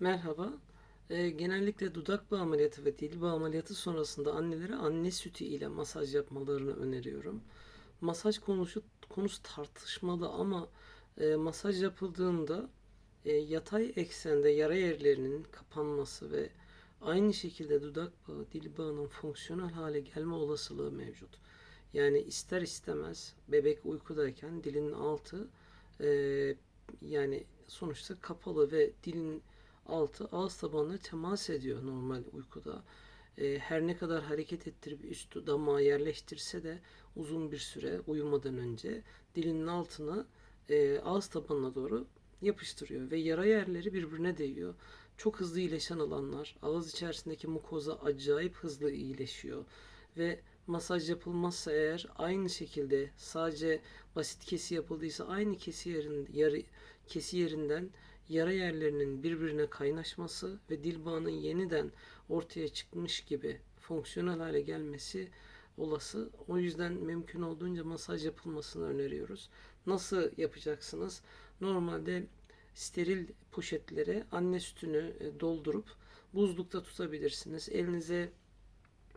Merhaba. Ee, genellikle dudak bağı ameliyatı ve dil bağı ameliyatı sonrasında annelere anne sütü ile masaj yapmalarını öneriyorum. Masaj konusu, konusu tartışmalı ama e, masaj yapıldığında e, yatay eksende yara yerlerinin kapanması ve aynı şekilde dudak bağı, dil bağının fonksiyonel hale gelme olasılığı mevcut. Yani ister istemez bebek uykudayken dilin altı e, yani sonuçta kapalı ve dilin altı ağız tabanına temas ediyor normal uykuda. E, her ne kadar hareket ettirip üstü damağa yerleştirse de uzun bir süre uyumadan önce dilinin altına e, ağız tabanına doğru yapıştırıyor ve yara yerleri birbirine değiyor. Çok hızlı iyileşen alanlar, ağız içerisindeki mukoza acayip hızlı iyileşiyor ve masaj yapılmazsa eğer aynı şekilde sadece basit kesi yapıldıysa aynı kesi yerin, yarı, kesi yerinden yara yerlerinin birbirine kaynaşması ve dil bağının yeniden ortaya çıkmış gibi fonksiyonel hale gelmesi olası. O yüzden mümkün olduğunca masaj yapılmasını öneriyoruz. Nasıl yapacaksınız? Normalde steril poşetlere anne sütünü e, doldurup buzlukta tutabilirsiniz. Elinize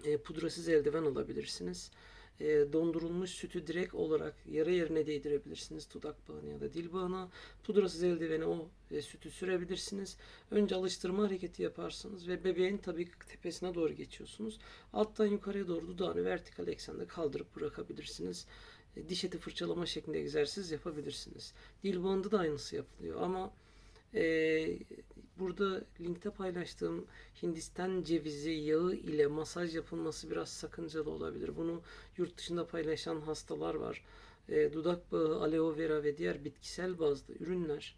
e, pudrasız eldiven alabilirsiniz. E, dondurulmuş sütü direkt olarak yara yerine değdirebilirsiniz. Dudak bağına ya da dil bağına. Pudrasız eldivene o e, sütü sürebilirsiniz. Önce alıştırma hareketi yaparsınız ve bebeğin tabii tepesine doğru geçiyorsunuz. Alttan yukarıya doğru dudağını vertikal eksende kaldırıp bırakabilirsiniz. E, diş eti fırçalama şeklinde egzersiz yapabilirsiniz. Dil bağında da aynısı yapılıyor ama ee, burada linkte paylaştığım Hindistan cevizi yağı ile masaj yapılması biraz sakıncalı olabilir. Bunu yurt dışında paylaşan hastalar var. Ee, dudak bağı, aloe vera ve diğer bitkisel bazlı ürünler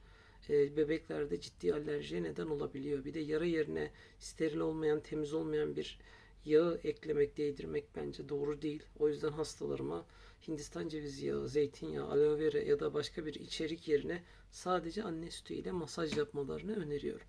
e, bebeklerde ciddi alerjiye neden olabiliyor. Bir de yara yerine steril olmayan, temiz olmayan bir yağı eklemek, değdirmek bence doğru değil. O yüzden hastalarıma Hindistan cevizi yağı, zeytinyağı, aloe vera ya da başka bir içerik yerine sadece anne sütü ile masaj yapmalarını öneriyorum.